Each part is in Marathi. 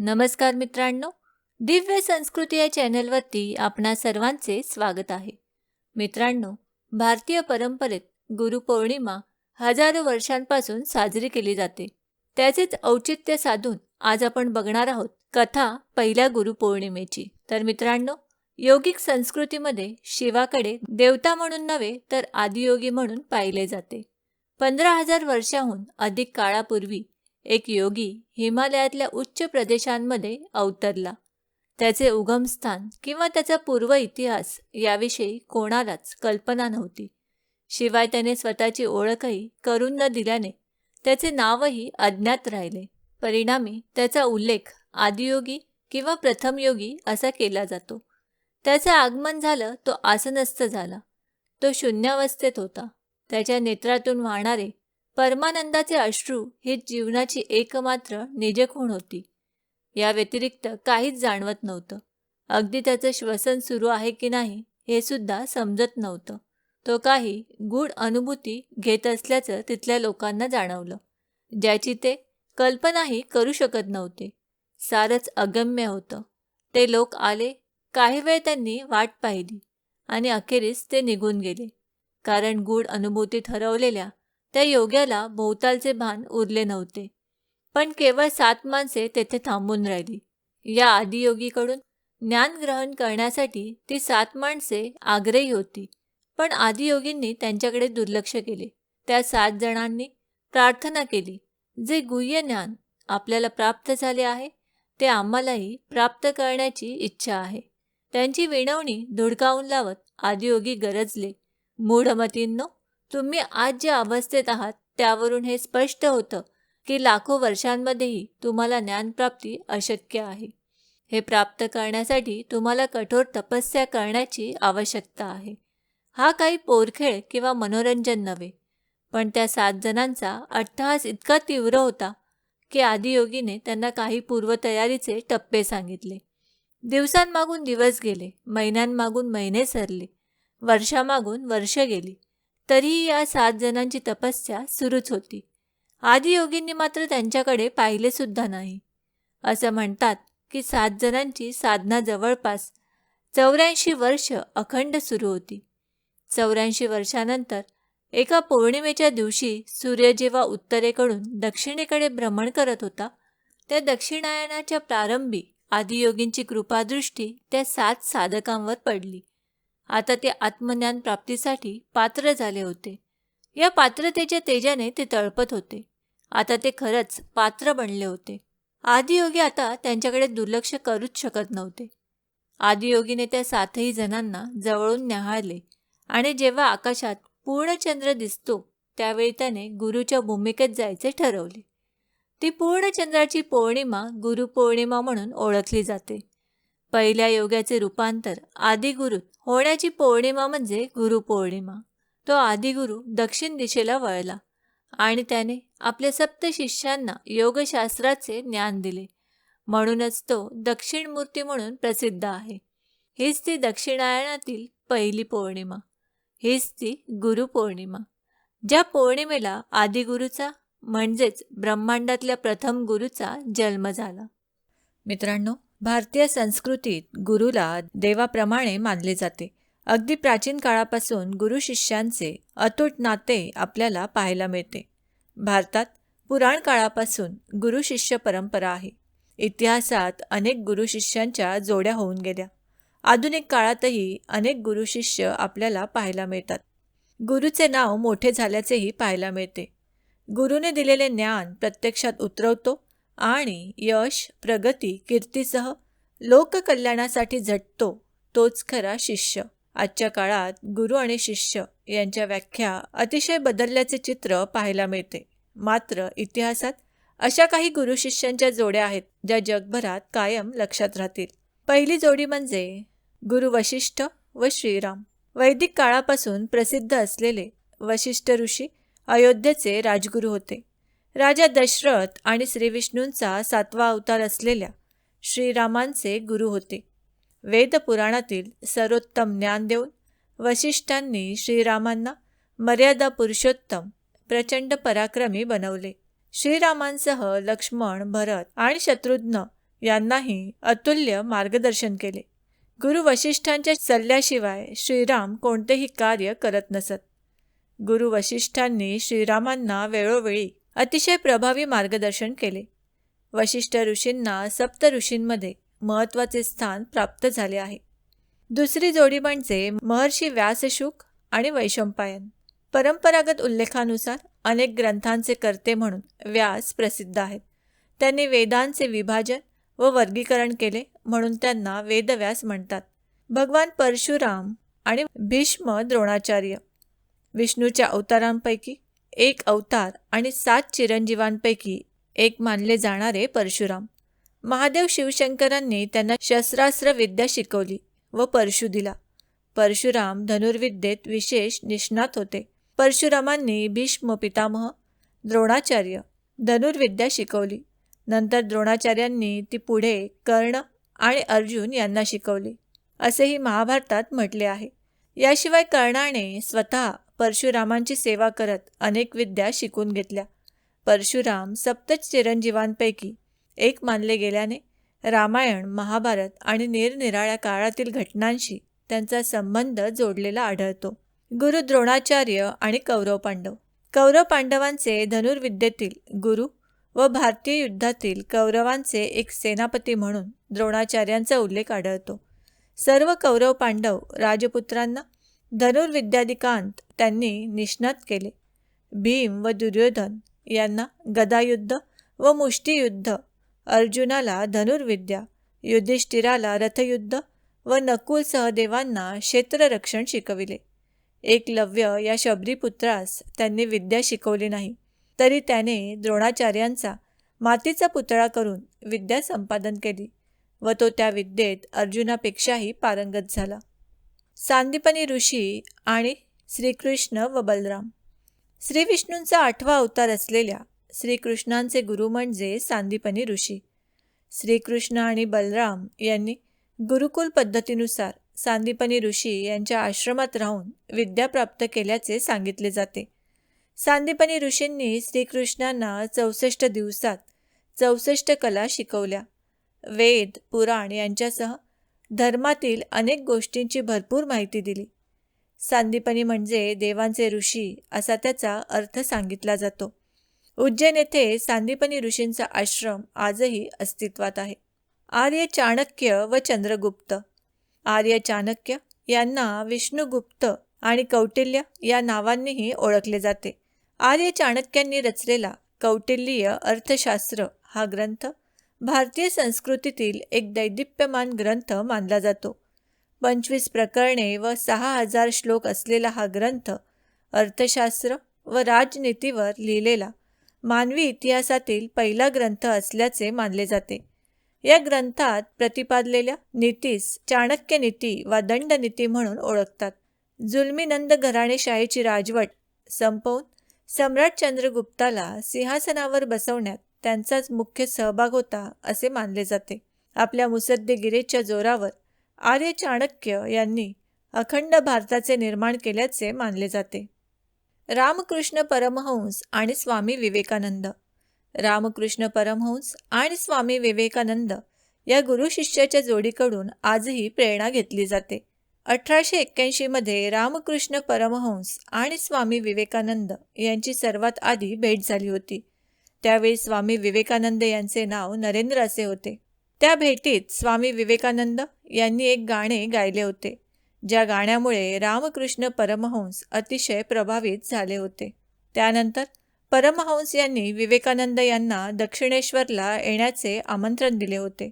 नमस्कार मित्रांनो दिव्य संस्कृती या चॅनलवरती आपणा सर्वांचे स्वागत आहे. मित्रांनो भारतीय परंपरेत गुरुपौर्णिमा हजारो वर्षांपासून साजरी केली जाते. त्याचेच औचित्य साधून आज आपण बघणार आहोत कथा पहिल्या गुरुपौर्णिमेची तर मित्रांनो योगिक संस्कृतीमध्ये शिवाकडे देवता म्हणून नव्हे तर आदियोगी म्हणून पाहिले जाते. पंधरा हजार वर्षाहून अधिक काळापूर्वी एक योगी हिमालयातल्या उच्च प्रदेशांमध्ये अवतरला. त्याचे उगमस्थान किंवा त्याचा पूर्व इतिहास याविषयी कोणालाच कल्पना नव्हती. शिवाय त्याने स्वतःची ओळखही करून न दिल्याने त्याचे नावही अज्ञात राहिले. परिणामी त्याचा उल्लेख आदियोगी किंवा प्रथमयोगी असा केला जातो. त्याचं आगमन झालं तो आसनस्थ झाला. तो शून्यावस्थेत होता. त्याच्या नेत्रातून वाहणारे परमानंदाचे अश्रू ही जीवनाची एकमात्र निजखूण होती. या व्यतिरिक्त काहीच जाणवत नव्हतं. अगदी त्याचं श्वसन सुरू आहे की नाही हे सुद्धा समजत नव्हतं. तो काही गूढ अनुभूती घेत असल्याचं तिथल्या लोकांना जाणवलं. ज्याची ते कल्पनाही करू शकत नव्हते. सारंच अगम्य होतं. ते लोक आले काही वेळ त्यांनी वाट पाहिली आणि अखेरीस ते निघून गेले. कारण गूढ अनुभूती ठरवलेल्या त्या योग्याला भोवतालचे भान उरले नव्हते. पण केवळ सात माणसे तेथे थांबून राहिली. या आदियोगीकडून ज्ञान ग्रहण करण्यासाठी ती सात माणसे आग्रही होती. पण आदियोगींनी त्यांच्याकडे दुर्लक्ष केले. त्या सात जणांनी प्रार्थना केली जे गुह्य ज्ञान आपल्याला प्राप्त झाले आहे ते आम्हालाही प्राप्त करण्याची इच्छा आहे. त्यांची विनवणी धुडकावून लावत आदियोगी गरजले मूढमतींनो तुम्ही आज ज्या अवस्थेत आहात त्यावरून हे स्पष्ट होतं की लाखो वर्षांमध्येही तुम्हाला ज्ञानप्राप्ती अशक्य आहे. हे प्राप्त करण्यासाठी तुम्हाला कठोर तपस्या करण्याची आवश्यकता आहे. हा काही पोरखेळ किंवा मनोरंजन नव्हे पण त्या सात जणांचा अट्टहास इतका तीव्र होता की आदियोगीने त्यांना काही पूर्वतयारीचे टप्पे सांगितले. दिवसांमागून दिवस गेले महिन्यांमागून महिने सरले वर्षामागून वर्ष गेली. तरीही या सात जणांची तपस्या सुरूच होती. आदियोगींनी मात्र त्यांच्याकडे पाहिले सुद्धा नाही. असं म्हणतात की सात जणांची साधना जवळपास चौऱ्याऐंशी वर्ष अखंड सुरू होती. चौऱ्याऐंशी वर्षानंतर एका पौर्णिमेच्या दिवशी सूर्य जेव्हा उत्तरेकडून दक्षिणेकडे भ्रमण करत होता त्या दक्षिणायनाच्या प्रारंभी आदियोगींची कृपादृष्टी त्या सात साधकांवर पडली. आता ते आत्मज्ञान प्राप्तीसाठी पात्र झाले होते. या पात्रतेच्या तेजाने ते तळपत होते. आता ते खरंच पात्र बनले होते. आदियोगी आता त्यांच्याकडे दुर्लक्ष करूच शकत नव्हते. आदियोगीने त्या सातही जणांना जवळून न्याहाळले आणि जेव्हा आकाशात पूर्णचंद्र दिसतो त्यावेळी त्याने गुरुच्या भूमिकेत जायचे ठरवले. ती पूर्णचंद्राची पौर्णिमा गुरुपौर्णिमा म्हणून ओळखली जाते. पहिल्या योग्याचे रूपांतर आदिगुरूत होण्याची पौर्णिमा म्हणजे गुरुपौर्णिमा. तो आदिगुरु दक्षिण दिशेला वळला आणि त्याने आपल्या सप्त शिष्यांना योगशास्त्राचे ज्ञान दिले. म्हणूनच तो दक्षिण मूर्ती म्हणून प्रसिद्ध आहे. हीच ती दक्षिणायनातील पहिली पौर्णिमा. हीच ती गुरुपौर्णिमा. ज्या पौर्णिमेला आदिगुरूचा म्हणजेच ब्रह्मांडातल्या प्रथम गुरुचा जन्म झाला. मित्रांनो भारतीय संस्कृतीत गुरुला देवाप्रमाणे मानले जाते. अगदी प्राचीन काळापासून गुरु शिष्यांचे अतूट नाते आपल्याला पाहायला मिळते. भारतात पुराण काळापासून गुरु शिष्य परंपरा आहे. इतिहासात अनेक गुरु शिष्यांच्या जोड्या होऊन गेल्या. आधुनिक काळातही अनेक गुरु शिष्य आपल्याला पाहायला मिळतात. गुरुचे नाव मोठे झाल्याचेही पाहायला मिळते. गुरुने दिलेले ज्ञान प्रत्यक्षात उतरवतो आणि यश प्रगती कीर्तीसह लोककल्याणासाठी झटतो तोच खरा शिष्य. आजच्या काळात गुरु आणि शिष्य यांच्या व्याख्या अतिशय बदलल्याचे चित्र पाहायला मिळते. मात्र इतिहासात अशा काही गुरु शिष्यांच्या जोड्या आहेत ज्या जगभरात कायम लक्षात राहतील. पहिली जोडी म्हणजे गुरु वशिष्ठ व श्रीराम. वैदिक काळापासून प्रसिद्ध असलेले वशिष्ठ ऋषी अयोध्येचे राजगुरू होते. राजा दशरथ आणि श्रीविष्णूंचा सातवा अवतार असलेल्या श्रीरामांचे गुरु होते. वेदपुराणातील सर्वोत्तम ज्ञान देऊन वशिष्ठांनी श्रीरामांना मर्यादा पुरुषोत्तम प्रचंड पराक्रमी बनवले. श्रीरामांसह लक्ष्मण भरत आणि शत्रुघ्न यांनाही अतुल्य मार्गदर्शन केले. गुरु वशिष्ठांच्या सल्ल्याशिवाय श्रीराम कोणतेही कार्य करत नसत. गुरु वशिष्ठांनी श्रीरामांना वेळोवेळी अतिशय प्रभावी मार्गदर्शन केले. वशिष्ठ ऋषींना सप्त ऋषींमध्ये महत्त्वाचे स्थान प्राप्त झाले आहे. दुसरी जोडी म्हणजे महर्षी व्यासशुक आणि वैशंपायन. परंपरागत उल्लेखानुसार अनेक ग्रंथांचे कर्ते म्हणून व्यास प्रसिद्ध आहेत. त्यांनी वेदांचे विभाजन व वर्गीकरण केले म्हणून त्यांना वेदव्यास म्हणतात. भगवान परशुराम आणि भीष्म द्रोणाचार्य. विष्णूच्या अवतारांपैकी एक अवतार आणि सात चिरंजीवांपैकी एक मानले जाणारे परशुराम. महादेव शिवशंकरांनी त्यांना शस्त्रास्त्र विद्या शिकवली व परशु दिला. परशुराम धनुर्विद्येत विशेष निष्णात होते. परशुरामांनी भीष्म पितामह द्रोणाचार्य धनुर्विद्या शिकवली. नंतर द्रोणाचार्यांनी ती पुढे कर्ण आणि अर्जुन यांना शिकवली. असेही महाभारतात म्हटले आहे. याशिवाय कर्णाने स्वतः परशुरामांची सेवा करत अनेक विद्या शिकून घेतल्या. परशुराम सप्तच चिरंजीवांपैकी एक मानले गेल्याने रामायण महाभारत आणि निरनिराळ्या काळातील घटनांशी त्यांचा संबंध जोडलेला आढळतो. गुरु द्रोणाचार्य आणि कौरव पांडव. कौरव पांडवांचे धनुर्विद्येतील गुरु व भारतीय युद्धातील कौरवांचे एक सेनापती म्हणून द्रोणाचार्यांचा उल्लेख आढळतो. सर्व कौरव पांडव राजपुत्रांना धनुर्विद्यादिकांत त्यांनी निष्णात केले. भीम व दुर्योधन यांना गदायुद्ध व मुष्टियुद्ध अर्जुनाला धनुर्विद्या युधिष्ठिराला रथयुद्ध व नकुल सहदेवांना क्षेत्ररक्षण शिकविले. एकलव्य या शबरीपुत्रास त्यांनी विद्या शिकवली नाही तरी त्याने द्रोणाचार्यांचा मातीचा पुतळा करून विद्या संपादन केली व तो त्या विद्येत अर्जुनापेक्षाही पारंगत झाला. सांदीपनी ऋषी आणि श्रीकृष्ण व बलराम. श्रीविष्णूंचा आठवा अवतार असलेल्या श्रीकृष्णांचे गुरु म्हणजे सांदीपनी ऋषी. श्रीकृष्ण आणि बलराम यांनी गुरुकुल पद्धतीनुसार सांदीपनी ऋषी यांच्या आश्रमात राहून विद्या प्राप्त केल्याचे सांगितले जाते. सांदीपनी ऋषींनी श्रीकृष्णांना चौसष्ट दिवसात चौसष्ट कला शिकवल्या. वेद पुराण यांच्यासह धर्मातील अनेक गोष्टींची भरपूर माहिती दिली. सांदीपनी म्हणजे देवांचे ऋषी असा त्याचा अर्थ सांगितला जातो. उज्जैन येथे सांदीपनी ऋषींचा आश्रम आजही अस्तित्वात आहे. आर्य चाणक्य व चंद्रगुप्त. आर्य चाणक्य यांना विष्णुगुप्त आणि कौटिल्य या नावांनीही ओळखले जाते. आर्य चाणक्यांनी रचलेला कौटिल्य अर्थशास्त्र हा ग्रंथ भारतीय संस्कृतीतील एक दैदिप्यमान ग्रंथ मानला जातो. पंचवीस प्रकरणे व सहा हजार श्लोक असलेला हा ग्रंथ अर्थशास्त्र व राजनीतीवर लिहिलेला मानवी इतिहासातील पहिला ग्रंथ असल्याचे मानले जाते. या ग्रंथात प्रतिपादलेल्या नीतीस चाणक्य नीती वा दंडनीती म्हणून ओळखतात. जुलमीनंद घराणेशाहीची राजवट संपवून सम्राट चंद्रगुप्ताला सिंहासनावर बसवण्यात त्यांचाच मुख्य सहभाग होता असे मानले जाते. आपल्या मुसद्देगिरीच्या जोरावर आर्य चाणक्य यांनी अखंड भारताचे निर्माण केल्याचे मानले जाते. रामकृष्ण परमहंस आणि स्वामी विवेकानंद. रामकृष्ण परमहंस आणि स्वामी विवेकानंद या गुरु शिष्याच्या जोडीकडून आजही प्रेरणा घेतली जाते. अठराशे एक्क्याऐंशीमध्ये रामकृष्ण परमहंस आणि स्वामी विवेकानंद यांची सर्वात आधी भेट झाली होती. त्यावेळी स्वामी विवेकानंद यांचे नाव नरेंद्र असे होते. त्या भेटीत स्वामी विवेकानंद यांनी एक गाणे गायले होते ज्या गाण्यामुळे रामकृष्ण परमहंस अतिशय प्रभावित झाले होते. त्यानंतर परमहंस यांनी विवेकानंद यांना दक्षिणेश्वरला येण्याचे आमंत्रण दिले होते.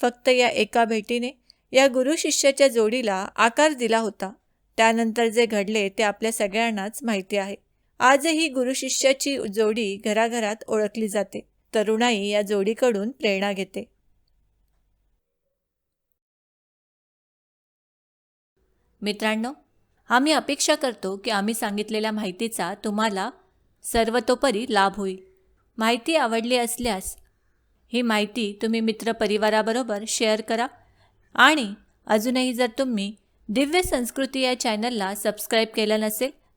फक्त या एका भेटीने या गुरु शिष्याच्या जोडीला आकार दिला होता. त्यानंतर जे घडले ते आपल्या सगळ्यांनाच माहिती आहे. आजही गुरु शिष्याची जोडी घराघरात ओळखली जाते. तरुणाई या जोडीकडून प्रेरणा घेते. मित्रांनो आम्ही अपेक्षा करतो की आम्ही सांगितलेल्या माहितीचा तुम्हाला सर्वतोपरी लाभ होईल. माहिती आवडली असल्यास ही माहिती तुम्ही मित्रपरिवाराबरोबर शेअर करा आणि अजूनही जर तुम्ही दिव्य संस्कृती या चॅनलला सबस्क्राईब केलं नसेल